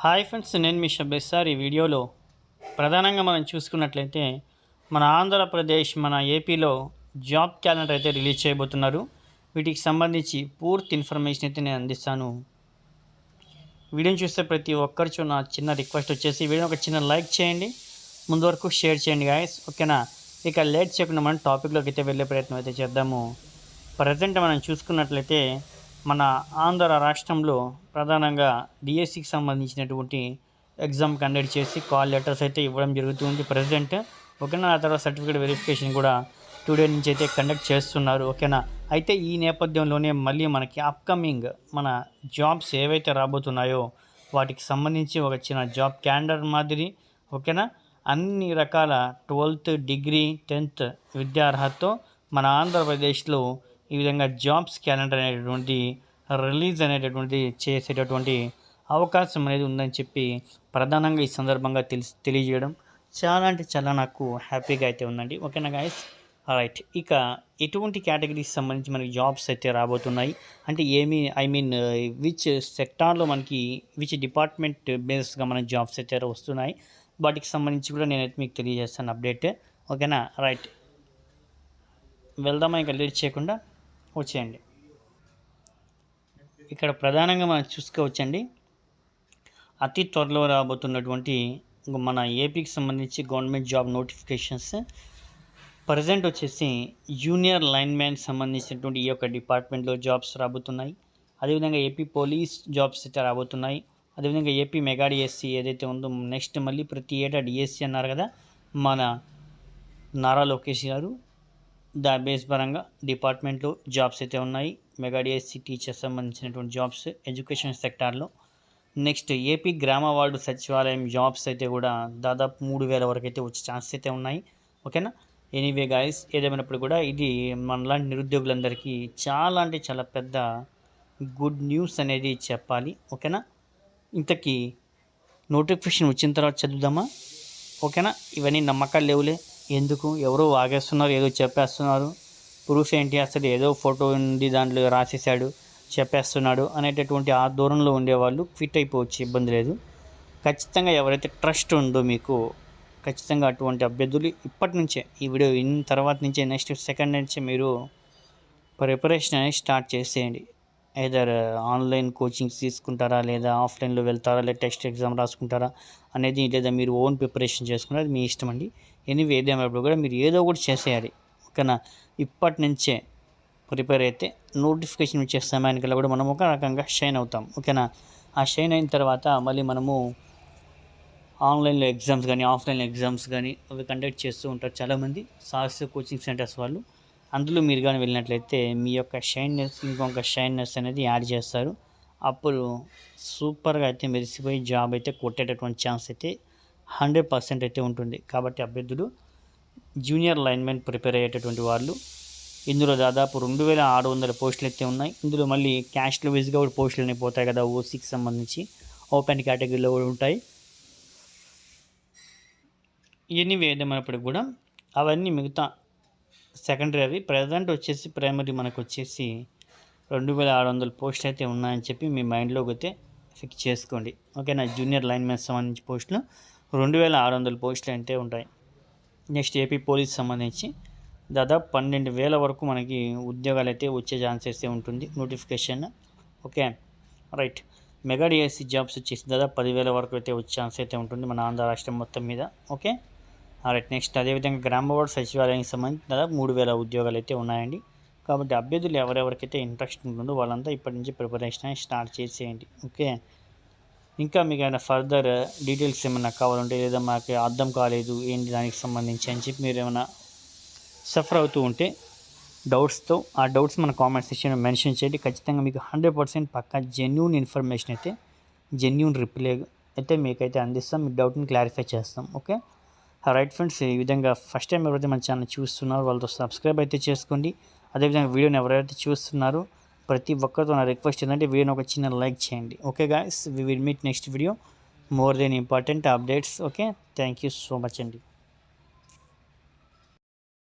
Hi friends నేను మీ షబ్బేస్ sir ఈ వీడియోలో ప్రధానంగా మనం చూసుకున్నట్లయితే మన ఆంధ్రప్రదేశ్ మన ఏపీలో జాబ్ క్యాలెండర్ అయితే రిలీజ్ చేయబోతున్నారు. వీటికి సంబంధించి పూర్తి ఇన్ఫర్మేషన్ అయితే నేను అందిస్తాను. వీడియోని చూస్తే ప్రతి ఒక్కరిచో నా చిన్న రిక్వెస్ట్ వచ్చేసి వీడియో ఒక చిన్న లైక్ చేయండి. ముందు వరకు షేర్ చేయండి గాయస్ ఓకేనా? ఇక లేట్ చేయకుండా మనం టాపిక్లోకి అయితే వెళ్ళే ప్రయత్నం అయితే చేద్దాము. ప్రజెంట్ మనం చూసుకున్నట్లయితే మన ఆంధ్ర రాష్ట్రంలో ప్రధానంగా డిఎస్సికి సంబంధించినటువంటి ఎగ్జామ్ కండక్ట్ చేసి కాల్ లెటర్స్ అయితే ఇవ్వడం జరుగుతుంది ప్రజెంట్ ఓకేనా? ఆ తర్వాత సర్టిఫికేట్ వెరిఫికేషన్ కూడా టూ డే నుంచి అయితే కండక్ట్ చేస్తున్నారు. ఓకేనా? అయితే ఈ నేపథ్యంలోనే మళ్ళీ మనకి అప్కమింగ్ మన జాబ్స్ ఏవైతే రాబోతున్నాయో వాటికి సంబంధించి ఒక చిన్న జాబ్ క్యాండర్ మాదిరి ఓకేనా? అన్ని రకాల ట్వెల్త్ డిగ్రీ టెన్త్ విద్యార్హతతో మన ఆంధ్రప్రదేశ్లో ఈ విధంగా జాబ్స్ క్యాలెండర్ అనేటటువంటి రిలీజ్ అనేటటువంటి చేసేటటువంటి అవకాశం అనేది ఉందని చెప్పి ప్రధానంగా ఈ సందర్భంగా తెలిసి తెలియజేయడం చాలా అంటే చాలా నాకు హ్యాపీగా అయితే ఉందండి. ఓకేనా గాయస్ రైట్ ఇక ఎటువంటి కేటగిరీకి సంబంధించి మనకి జాబ్స్ అయితే రాబోతున్నాయి? అంటే ఏమి ఐ మీన్ విచ్ సెక్టార్లో మనకి విచ్ డిపార్ట్మెంట్ బేస్గా మన జాబ్స్ అయితే వస్తున్నాయి? వాటికి సంబంధించి కూడా నేనైతే మీకు తెలియజేస్తాను అప్డేట్ ఓకేనా? రైట్ వెళ్దామా? ఇంకా లేట్ చేయకుండా? వచ్చేయండి. ఇక్కడ ప్రధానంగా మనం చూసుకోవచ్చండి. అతి త్వరలో రాబోతున్నటువంటి మన ఏపీకి సంబంధించి గవర్నమెంట్ జాబ్ నోటిఫికేషన్స్. ప్రజెంట్ వచ్చేసి జూనియర్ లైన్మ్యాన్ సంబంధించినటువంటి ఈ యొక్క డిపార్ట్మెంట్లో జాబ్స్ రాబోతున్నాయి. అదేవిధంగా ఏపీ పోలీస్ జాబ్స్ అయితే రాబోతున్నాయి. అదేవిధంగా ఏపీ మెగా డిఎస్సి ఏదైతే ఉందో నెక్స్ట్ మళ్ళీ ప్రతి ఏటా డిఎస్సి అన్నారు కదా మన నారా లోకేష్ గారు. దా బేస్ పరంగా డిపార్ట్మెంట్లో జాబ్స్ అయితే ఉన్నాయి. మెగా డిఎస్సి టీచర్స్ సంబంధించినటువంటి జాబ్స్ ఎడ్యుకేషన్ సెక్టార్లో. నెక్స్ట్ ఏపీ గ్రామ వార్డు సచివాలయం జాబ్స్ అయితే కూడా దాదాపు మూడు వేల వరకు అయితే వచ్చే ఛాన్స్ అయితే ఉన్నాయి. ఓకేనా? ఎనీవే గాయస్ ఏదేమైనప్పుడు కూడా ఇది మనలాంటి నిరుద్యోగులందరికీ చాలా అంటే చాలా పెద్ద గుడ్ న్యూస్ అనేది చెప్పాలి. ఓకేనా? ఇంతకీ నోటిఫికేషన్ వచ్చిన తర్వాత చదువుదామా? ఓకేనా? ఇవన్నీ నమ్మకాలు లేవులే. ఎందుకు? ఎవరో వాగేస్తున్నారు ఏదో చెప్పేస్తున్నారు. ప్రూఫ్ ఏంటి అసలు? ఏదో ఫోటో ఉంది దాంట్లో రాసేసాడు చెప్పేస్తున్నాడు అనేటటువంటి ఆ దూరంలో ఉండేవాళ్ళు ఫిట్ అయిపోవచ్చు ఇబ్బంది లేదు. ఖచ్చితంగా ఎవరైతే ట్రస్ట్ ఉందో మీకు ఖచ్చితంగా అటువంటి అభ్యర్థులు ఇప్పటి నుంచే ఈ వీడియో ఇన్ తర్వాత నుంచే నెక్స్ట్ సెకండ్ నుంచే మీరు ప్రిపరేషన్ అనేది స్టార్ట్ చేసేయండి. ఏదర్ ఆన్లైన్ కోచింగ్స్ తీసుకుంటారా లేదా ఆఫ్లైన్లో వెళ్తారా లేదా టెస్ట్ ఎగ్జామ్ రాసుకుంటారా అనేది లేదా మీరు ఓన్ ప్రిపరేషన్ చేసుకుంటారా అది మీ ఇష్టం అండి. ఎనీవే ఏదేమైనప్పుడు కూడా మీరు ఏదో ఒకటి చేసేయాలి. ఓకేనా? ఇప్పటి నుంచే ప్రిపేర్ అయితే నోటిఫికేషన్ ఇచ్చే సమయానికల్లా కూడా మనం ఒక రకంగా షైన్ అవుతాం. ఓకేనా? ఆ షైన్ అయిన తర్వాత మళ్ళీ మనము ఆన్లైన్లో ఎగ్జామ్స్ కానీ ఆఫ్లైన్ ఎగ్జామ్స్ కానీ అవి కండక్ట్ చేస్తూ ఉంటారు చాలామంది. సాహస కోచింగ్ సెంటర్స్ వాళ్ళు. అందులో మీరు కానీ వెళ్ళినట్లయితే మీ యొక్క షైన్నెస్ ఇంకొక షైన్నెస్ అనేది యాడ్ చేస్తారు. అప్పుడు సూపర్గా అయితే మెరిసిపోయి జాబ్ అయితే కొట్టేటటువంటి ఛాన్స్ అయితే హండ్రెడ్ పర్సెంట్ అయితే ఉంటుంది. కాబట్టి అభ్యర్థులు జూనియర్ లైన్మెన్ ప్రిపేర్ అయ్యేటటువంటి వాళ్ళు ఇందులో దాదాపు రెండు వేల ఆరు వందల పోస్టులు అయితే ఉన్నాయి. ఇందులో మళ్ళీ క్యాష్లో వైజ్గా కూడా పోస్టులు అనేవి పోతాయి కదా ఓసీకి సంబంధించి. ఓపెన్ కేటగిరీలో కూడా ఉంటాయి. ఇవన్నీ వేయడమైనప్పటికి కూడా అవన్నీ మిగతా సెకండరీ అవి ప్రజెంట్ వచ్చేసి ప్రైమరీ మనకు వచ్చేసి రెండు వేల ఆరు వందల పోస్టులు అయితే ఉన్నాయని చెప్పి మీ మైండ్లోకి అయితే ఫిక్స్ చేసుకోండి. ఓకేనా? జూనియర్ లైన్ మ్యాన్ సంబంధించి పోస్టులు రెండు వేల ఆరు వందల పోస్టులు అయితే ఉంటాయి. నెక్స్ట్ ఏపీ పోలీస్ సంబంధించి దాదాపు పన్నెండు వేల వరకు మనకి ఉద్యోగాలు అయితే వచ్చే ఛాన్సెస్ ఉంటుంది. Notification okay? Right mega DSC jobs వచ్చేసి దాదాపు పదివేల వరకు అయితే వచ్చే ఛాన్స్ అయితే ఉంటుంది మన ఆంధ్ర రాష్ట్రం మొత్తం మీద. ఓకే? రైట్ నెక్స్ట్ అదేవిధంగా గ్రామ వార్డు సచివాలయానికి సంబంధించి దాదాపు మూడు వేల ఉద్యోగాలు అయితే ఉన్నాయండి. కాబట్టి అభ్యర్థులు ఎవరెవరికైతే ఇంట్రెస్ట్ ఉంటుందో వాళ్ళంతా ఇప్పటి నుంచి ప్రిపరేషన్ స్టార్ట్ చేసేయండి. ఓకే ఇంకా మీకు ఏమైనా ఫర్దర్ డీటెయిల్స్ ఏమైనా కావాలంటే లేదా మాకు అర్థం కాలేదు ఏంటి దానికి సంబంధించి అని చెప్పి మీరు ఏమైనా సఫర్ అవుతూ ఉంటే డౌట్స్తో ఆ డౌట్స్ మన కామెంట్ సెక్షన్లో మెన్షన్ చేయండి. ఖచ్చితంగా మీకు హండ్రెడ్ పర్సెంట్ పక్కా జెన్యున్ ఇన్ఫర్మేషన్ అయితే జెన్యున్ రిప్లై అయితే మీకైతే అందిస్తాం. మీ డౌట్ని క్లారిఫై చేస్తాం. ఓకే రైట్ ఫ్రెండ్స్ ఈ విధంగా ఫస్ట్ టైం ఎవరైతే మన ఛానల్ చూస్తున్నారో వాళ్ళతో సబ్స్క్రైబ్ అయితే చేసుకోండి. అదేవిధంగా వీడియోని ఎవరైతే చూస్తున్నారో ప్రతి ఒక్కరితో నా రిక్వెస్ట్ ఏంటంటే వీడియోని ఒక చిన్న లైక్ చేయండి. Okay guys we will meet next video more then important updates okay thank you so much అండి.